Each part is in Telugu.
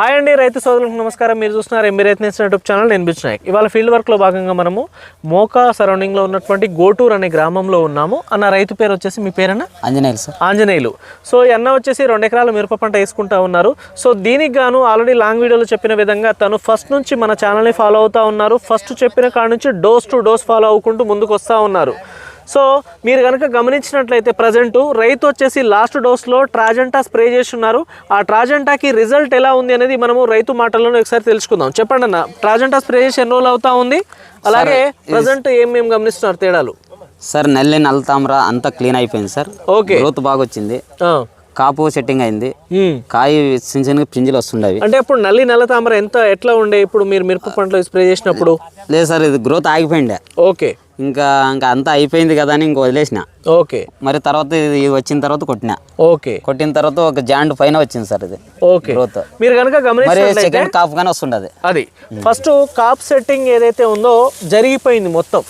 హాయ్ అండి రైతు సోదరులకు నమస్కారం. మీరు చూస్తున్నారు ఎంబీ రైతు నేసిన యూట్యూబ్ ఛానల్ నేను బిచ్ నాయక్. ఇవాళ ఫీల్డ్ వర్క్లో భాగంగా మనము మోకా సరౌండింగ్లో ఉన్నటువంటి గోటూర్ అనే గ్రామంలో ఉన్నాము. అన్న రైతు పేరు వచ్చేసి మీ పేరన్నా? ఆంజనేయులు సార్. ఆంజనేయులు. సో ఈ అన్న వచ్చేసి రెండు ఎకరాల మిరప పంట వేసుకుంటా ఉన్నారు. సో దీనికి గాను ఆల్రెడీ లాంగ్ వీడియోలో చెప్పిన విధంగా తను ఫస్ట్ నుంచి మన ఛానల్ని ఫాలో అవుతా ఉన్నారు. ఫస్ట్ చెప్పిన కాడ నుంచి డోస్ టు డోస్ ఫాలో అవ్వకుంటూ ముందుకు వస్తూ ఉన్నారు. సో మీరు కనుక గమనించినట్లయితే ప్రజెంట్ రైతు వచ్చేసి లాస్ట్ డోస్లో ట్రాజెంటా స్ప్రే చేసి ఉన్నారు ఆ ట్రాజెంటాకి రిజల్ట్ ఎలా ఉంది అనేది మనము రైతు మాటల్లో ఒకసారి తెలుసుకుందాం. చెప్పండి అన్న ట్రాజెంటా స్ప్రే చేసి ఎన్ని రోజులు అవుతా ఉంది? అలాగే ప్రజెంట్ ఏం మేము గమనిస్తున్నారు తేడాలు? సార్ నల్లి నల్ల తామర అంతా క్లీన్ అయిపోయింది సార్ ఓకే గ్రోత్ బాగా వచ్చింది. కాపు సెట్టింగ్ అయింది. ఉమ్. కాయ చిన్న చిన్న పింజలు వస్తుండవి. అంటే అప్పుడు నల్లి నల్ల తామర ఎంత ఎట్లా ఉండే ఇప్పుడు మీరు మిరప పంటలో స్ప్రే చేసినప్పుడు? లేదు సార్ ఇది గ్రోత్ ఆగిపోయిండే. ఓకే ఇంకా ఇంకా అంతా అయిపోయింది కదా అని ఇంక వదిలేసిన. ఓకే. మరి తర్వాత ఇది వచ్చిన తర్వాత కొట్టిన. ఓకే. కొట్టిన తర్వాత ఒక జాండ్ పైన వచ్చింది సార్ ఇది. ఓకే. గ్రోత్ మీరు కనుక మరి సెకండ్ కాపు కానీ వస్తుండది. అది. ఫస్ట్ కాప్ సెట్టింగ్ ఏదైతే ఉందో జరిగిపోయింది మొత్తం.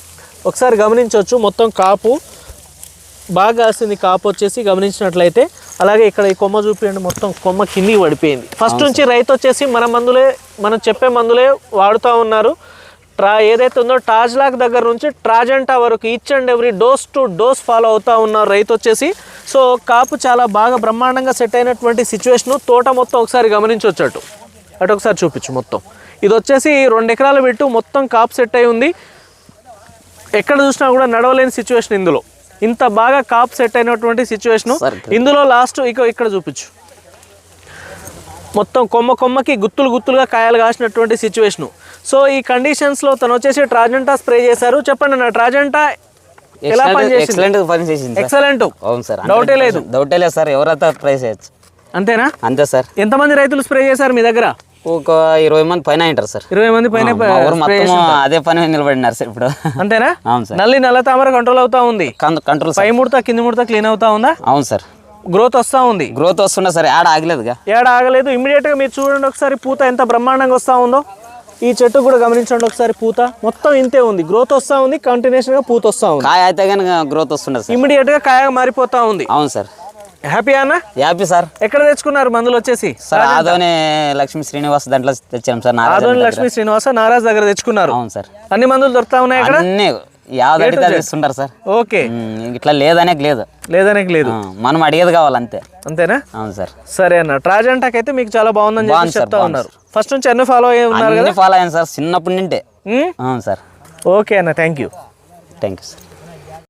ఒకసారి గమనించవచ్చు మొత్తం కాపు బాగా కాసింది కాపు వచ్చేసి గమనించినట్లయితే అలాగే ఇక్కడ ఈ కొమ్మ చూపించండి మొత్తం కొమ్మ కిందికి పడిపోయింది. ఫస్ట్ నుంచి రైతు వచ్చేసి మన మందులే మనం చెప్పే మందులే వాడుతూ ఉన్నారు. ట్రా ఏదైతే ఉందో టాజ్ లాక్ దగ్గర నుంచి ట్రాజెంటా వరకు each and every dose to dose follow అవుతా ఉన్నారు రైతు వచ్చేసి. సో కాపు చాలా బాగా బ్రహ్మాండంగా సెట్ అయినటువంటి సిచ్యువేషను తోట మొత్తం ఒకసారి గమనించవచ్చు అటు అటు ఒకసారి చూపించు మొత్తం. ఇది వచ్చేసి రెండు ఎకరాలు పెట్టు మొత్తం కాపు సెట్ అయి ఉంది. ఎక్కడ చూసినా కూడా నడవలేని సిచ్యువేషన్ ఇందులో. ఇంత బాగా కాప్ సెట్ అయినటువంటి సిచ్యువేషన్ ఇందులో లాస్ట్ ఇక ఇక్కడ చూపించు. మొత్తం కొమ్మ కొమ్మకి గుత్తులు గుత్తులుగా కాయలు కాసినటువంటి సిచ్యువేషన్ సో ఈ కండిషన్స్లో తను వచ్చేసి ట్రాజెంటా స్ప్రే చేశారు. చెప్పండి నా ట్రాజెంటా ఎలా ఎక్సలెంట్ పని చేసింది ఎక్సలెంట్ అవును సార్. డౌటే లేదు. డౌటే లేదు సార్. ఎవరైతే ట్రై చేయొచ్చు. అంతేనా? అంతే సార్. ఎంతమంది రైతులు స్ప్రే చేశారు మీ దగ్గర? ఒక ఇరవై మంది పైన ఉంటారు సార్. ఇరవై మంది పైన అదే పని నిలబడినారు సార్ ఇప్పుడు. అంతేనా? అవును సార్. నల్లి నల్ల తామర కంట్రోల్ అవుతా ఉంది. కంట్రోల్ పై ముడత కింది ముడత క్లీన్ అవుతా ఉందా? అవును సార్. గ్రోత్ వస్తూ ఉంది. గ్రోత్ వస్తుండే సార్ యాడ్ ఆగలేదుగా. ఏడ ఆగలేదు. ఇమ్మీడియట్గా మీరు చూడండి ఒకసారి పూత ఎంత బ్రహ్మాండంగా వస్తూ ఉందో. ఈ చెట్టు కూడా గమనించండి ఒకసారి పూత. మొత్తం ఇంతే ఉంది. గ్రోత్ వస్తూ ఉంది కంటిన్యూషన్గా పూత వస్తూ ఉంది. కాయ అయితే కానీ గ్రోత్ వస్తుండే సార్. ఇమ్మీడియట్గా కాయగా మారిపోతా ఉంది. అవును సార్. హ్యాపీ అన్న? Happy sir. ఎక్కడ తెచ్చుకున్నారు మందులు వచ్చేసి? సార్ ఆదోని లక్ష్మీ శ్రీనివాస్ దాంట్లో తెచ్చాం సార్ ఆదోని లక్ష్మీ శ్రీనివాస నారాజ్ దగ్గర తెచ్చుకున్నారు. అవును సార్. అన్ని మందులు దొరుకుతా ఉన్నాయి అక్కడ అన్నీ యావది అడిగితే అది ఇస్తుంటారు సార్. ఓకే. ఇట్లా లేదనే లేదు. లేదనే లేదు. మనం అడిగేది కావాలి అంతే. అంతేనా? అవును సార్. సరే అన్న. ట్రాజెంటాక్ అయితే మీకు చాలా బాగుందని చెప్పి చెప్తా ఉన్నారు. ఫస్ట్ నుంచి అన్ని ఫాలో అయ్యి ఉన్నారు అన్ని ఫాలో అయ్యాను సార్ చిన్నప్పటి నుండే? అవును సార్. ఓకే అన్న thank you thank you sir